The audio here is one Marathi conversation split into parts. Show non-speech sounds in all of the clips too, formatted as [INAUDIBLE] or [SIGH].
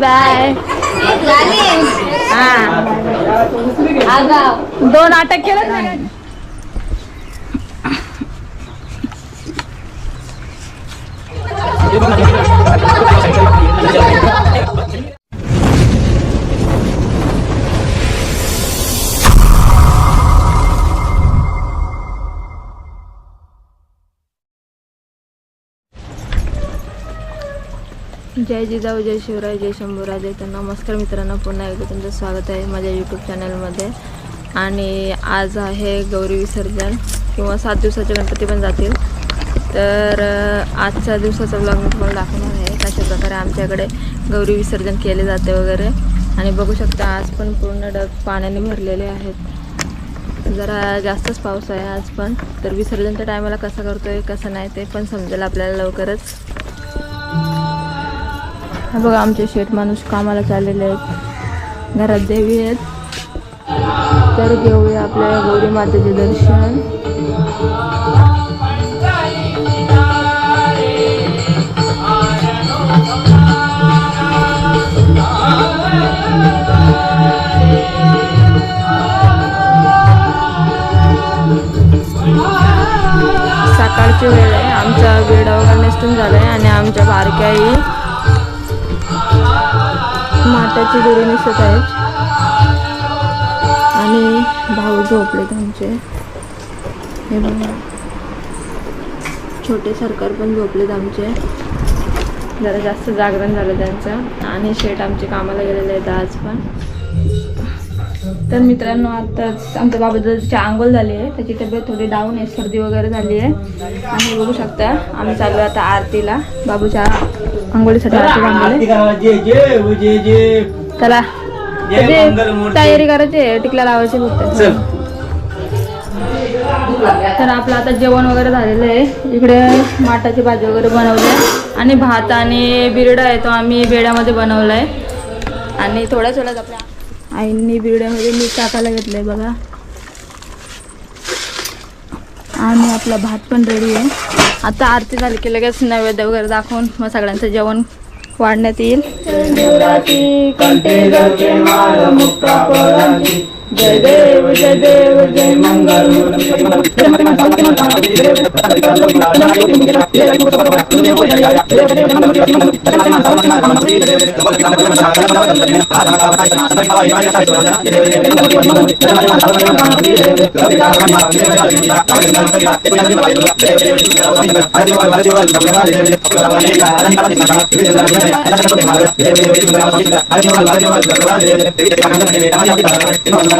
बाय. हा. दोन अटक केलं नाही? [LAUGHS] जय जिजाऊ जय शिवराय जय शंभूराजे तर नमस्कार मित्रांनो पुन्हा एकदा तुमचं स्वागत आहे माझ्या यूट्यूब चॅनलमध्ये आणि आज आहे गौरी विसर्जन किंवा सात दिवसाचे गणपती पण जातील. तर आजच्या दिवसाचा ब्लॉग मी तुम्हाला दाखवणार आहे कशा प्रकारे आमच्याकडे गौरी विसर्जन केले जाते वगैरे. आणि बघू शकता आज पण पूर्ण डग पाण्याने भरलेले आहेत. जरा जास्तच पाऊस आहे आज पण. तर विसर्जनच्या टायमाला कसं करतोय कसं नाही ते पण समजेल आपल्याला लवकरच. हा बघा आमचे शेठ माणूस कामाला चाललेले आहेत. घरात देवी आहेत. तर घेऊया आपल्या गौरी मातेचे दर्शन. सकाळची वेळ आहे. आमचा वेडा वगैरे झाला आहे आणि आमच्या बारक्याही माताची दोरी दिसत आहेत. आणि भाऊ झोपले आमचे. हे बघा. छोटे सरकार पण झोपलेत आमचे. जरा जास्त जागरण झालं त्यांचं. आणि शेट आमचे कामाला गेलेले आहेत आज पण. तर मित्रांनो आताच आमच्या बाबाची आंघोळ झाली आहे त्याची तब्येत थोडी डाऊन आहे सर्दी वगैरे झाली आहे. आणि बघू शकता आम्ही चालू आहे आता आरतीला. बाबूच्या आंघोळीसाठी आरती चला. तयारी करायची आहे, टिकला लावायची फक्त. तर आपलं आता जेवण वगैरे झालेलं आहे. इकडे माटाची भाजी वगैरे बनवली आहे. आणि भात आणि बिरडा आहे तो आम्ही बेड्यामध्ये बनवला आहे आणि थोड्याच वेळात आपल्या आईंनी बिरड्यामध्ये मी टाकायला घेतलं आहे बघा. आणि आपला भात पण रेडी आहे. आता आरती झाली की लगेच नैवेद्य वगैरे दाखवून मग सगळ्यांचं जेवण वाढण्यात येईल. जय देव जय देव जय मंगल Thank you.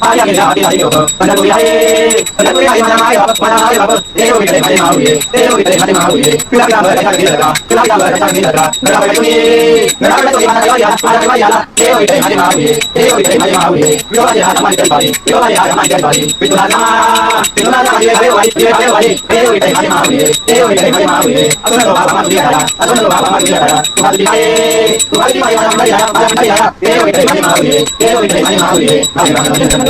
ஆதி ஆதி ஆதி ஆதி ஓ மனதுரி ஹரே மனதுரி ஹரே மனமாய் பாப மனமாய் பாப தேவ விடலை மலை மாவுயே தேவ விடலை மலை மாவுயே பிலா பிலா வர சாமி லகா பிலா பிலா வர சாமி லகா நரா வடதுரி நரா வடதுரி மனயா யா மனயா யா தேவ விடலை மலை மாவுயே தேவ விடலை மலை மாவுயே விரோதா யா ரமாய் கல்பாரி விரோதா யா ரமாய் கல்பாரி விதுனா நா விதுனா நா யே ஹரே வாரி யே ஹரே வாரி தேவ விடலை மலை மாவுயே தேவ விடலை மலை மாவுயே அதுனோ பாபா மனதுரி ஹரா அதுனோ பாபா மனதுரி ஹரா துமாதுரி ஹரே துமாதுரி மலை மனமாய் யா மனமாய் யா தேவ விடலை மலை மாவுயே தேவ விடலை மலை மாவுயே நாமி நாமி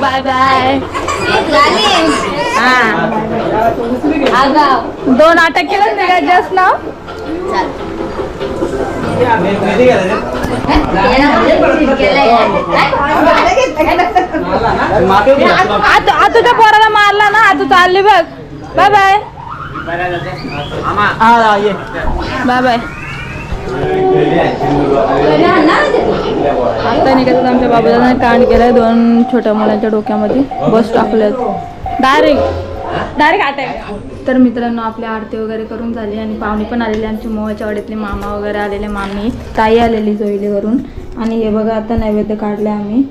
बाय बाय हा। दोन अटक केलं नाही का जस्ट ना आता आतूच्या पोराला मारला ना आतू चालली बघ. बाय बाय बाय बाय आता निघायचं आमच्या बाबाला कांड केलंय दोन छोट्या मुलांच्या डोक्यामध्ये. बस टाकल्यात. डायरेक्ट डायरेक्ट अटॅक तर मित्रांनो आपली आरती वगैरे करून झाली आणि पाहुणे पण आलेले आमच्या मोहाच्या वाडीतले मामा वगैरे आलेले मामी ताई आलेली जोईलीवरून. आणि हे बघा आता नैवेद्य काढले आम्ही.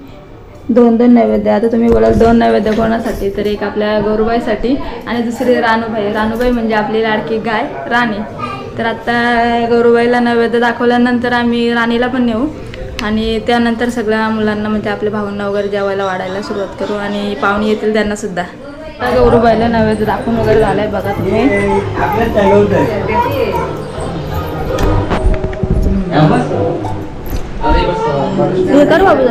दोन दोन नैवेद्य. आता तुम्ही बोलाल दोन नैवेद्य कोणासाठी? तर एक आपल्या गौरूबाईसाठी आणि दुसरी रानूबाई. रानूबाई म्हणजे आपली लाडकी गाय राणी. तर आता गौरूबाईला नैवेद्य दाखवल्यानंतर आम्ही राणीला पण नेऊ. आणि त्यानंतर सगळ्या मुलांना म्हणजे आपल्या भाऊंना वगैरे जेवायला वाढायला सुरुवात करू. आणि पाहुणे येतील त्यांनासुद्धा सुद्धा गौरूबाईला नैवेद्य दाखवून वगैरे झालंय बघा तुम्ही. हे कर बाबू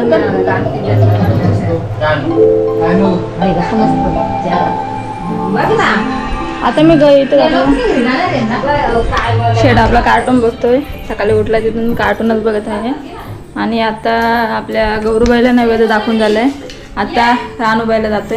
आता मी ग इथं शेड आपला कार्टून बघतोय. सकाळी उठला तिथून कार्टूनच बघत आहे. आणि आता आपल्या गौरूबाईला नैवेद्य दाखवून झालंय. आता रानूबाईला जाते.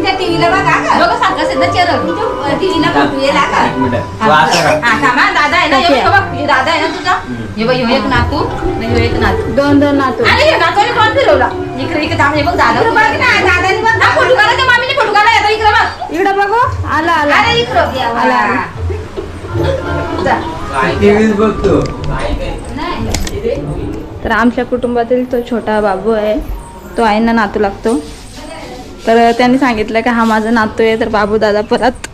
तुमच्या टीव्हीला बघा का बघा सारखं चेहरा टीव्हीला फोटो येला का एक मिनिट. तू असं कर. हा थांबा दादा आहे ना हे बघ, बघ, हे दादा आहे ना तुझा? हे बघ ह्यो एक नातू आणि ह्यो एक नातू. दोन दोन नातू. आणि हे नातूने कोण फिरवला? इकडे इकडे थांब हे बघ दादा बघ ना दादाने बघ. हा फोटो काढा त्या मामीने फोटो काढा येतो इकडे बघ. इकडे बघू. आला आला. अरे इकडे. आला. टीव्हीच बघतो. तर आमच्या कुटुंबातील तो छोटा बाबू आहे. तो आईंना नातू लागतो. तर त्यांनी सांगितलं की हा माझा नातू आहे तर बाबू दादा परत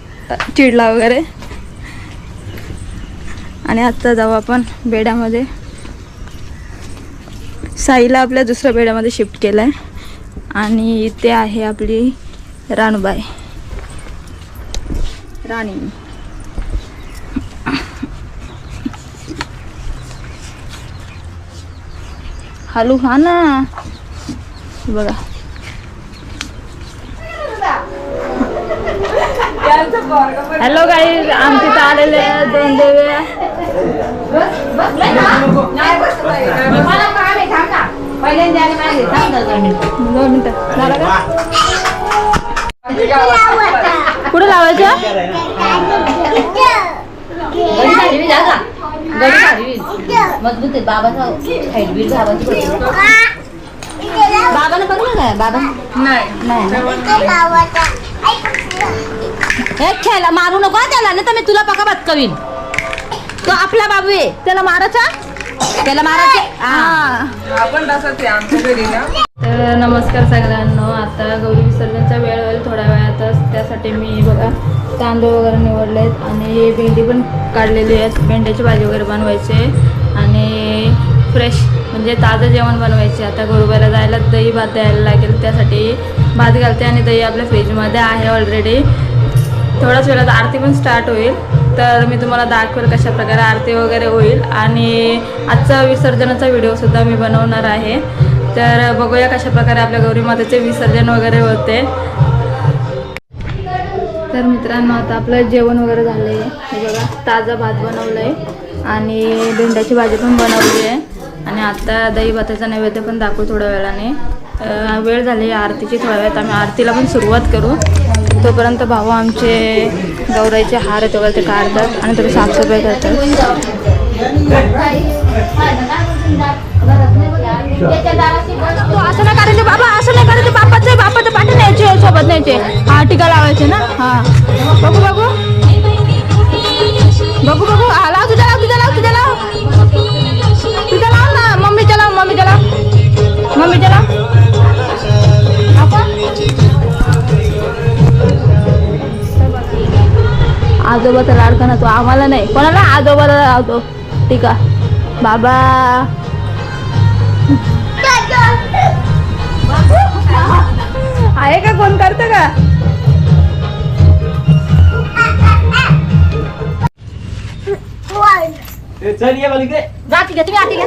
चिडला वगैरे. आणि आत्ता जाऊ आपण बेड्यामध्ये. साईला आपल्या दुसऱ्या बेड्यामध्ये शिफ्ट केलं आहे आणि इथे आहे आपली राणूबाई. राणी. हॅलो हा ना. बघा. हॅलो गाई आमच्या इथं आलेले दोन देवे ना ना दोन मिनिटं. दोन मिनिटं झालं का कुठे लावायचं. मजबूत आहे बाबाचा हाईट बीट बाबाची. बाबानं बघलं काय बाबा नाही हे खेळा मारू नको हा त्याला नाही तर मी तुला पका बतकवीन तो आपला बाबू आहे. त्याला मारायचा त्याला मारायचं हा. तर नमस्कार सगळ्यांना आता गौरी विसर्जनचा वेळ होईल थोड्या वेळातच. त्यासाठी मी बघा तांदूळ वगैरे निवडले आहेत आणि भेंडी पण काढलेली आहेत. भेंड्याची भाजी वगैरे बनवायची आहे. आणि फ्रेश म्हणजे ताजं जेवण बनवायचे. आता गौरबाला जायला दही भात द्यायला लागेल. त्यासाठी भात घालते आणि दही आपल्या फ्रीजमध्ये आहे ऑलरेडी थोड्याच वेळात आरती पण स्टार्ट होईल. तर मी तुम्हाला दाखवेल कशा प्रकारे आरती वगैरे होईल. आणि आजचा विसर्जनाचा व्हिडिओसुद्धा मी बनवणार आहे. तर बघूया कशा प्रकारे आपल्या गौरी मातेचे विसर्जन वगैरे होते. तर मित्रांनो आता आपलं जेवण वगैरे झालं आहे बघा ताजा भात बनवलं आहे आणि भेंड्याची भाजी पण बनवली आहे. आणि आता दही भाताचा नैवेद्य पण दाखवू थोड्या वेळाने. वेळ झाली आरतीची. थोड्या वेळात आम्ही आरतीला पण सुरुवात करू. तोपर्यंत भाऊ आमचे गौराईचे हार आहेत वगैरे ते काढतात आणि थोडी साफसफाई करतात. असं नाही करायचं बाबा असं नाही करायचं बापाचं बापाचं पाठी न्यायचे सोबत न्यायचे हा टीका लावायचे ना? हा. बघू बघू. बघू बघू आला आजोबा तर लाडका नव्हतो आम्हाला नाही. कोणाला आजोबाला लावतो? ठीक आहे. बाबा. आहे का कोण? करतं का? चल ये जा ठीक आहे तुम्ही आधी घ्या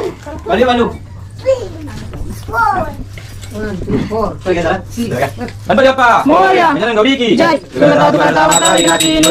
¡Ay, por favor! ¡Ay, por favor! ¡Ay, por favor! ¡Moria! ¡Mira, tengo Vicky! ¡Chao! ¡Chao! ¡Chao!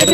¡Chao!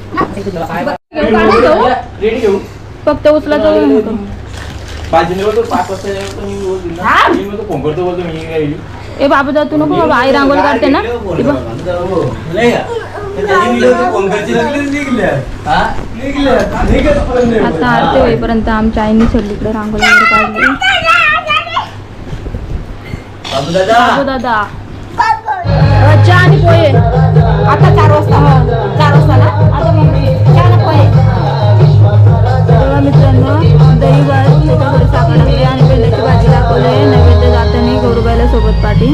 फक्त उचला जाऊ ए बाबा जा तू नको बाबा आई रांगोळी काढते ना. आता आरती होईपर्यंत आमच्या आईने सोडली रांगोळी काढली. बाबू दादा चहा आणि पोहे. आता चार वाजता हा. चार वाजता ना? आता मम्मी चहा पोहे? मित्रांनो दही भात त्याच्यावर साखर टाकली आणि बेंड्याची भाजी दाखवली. नैवेद्य मी गोरुबाईला सोबत पाठी.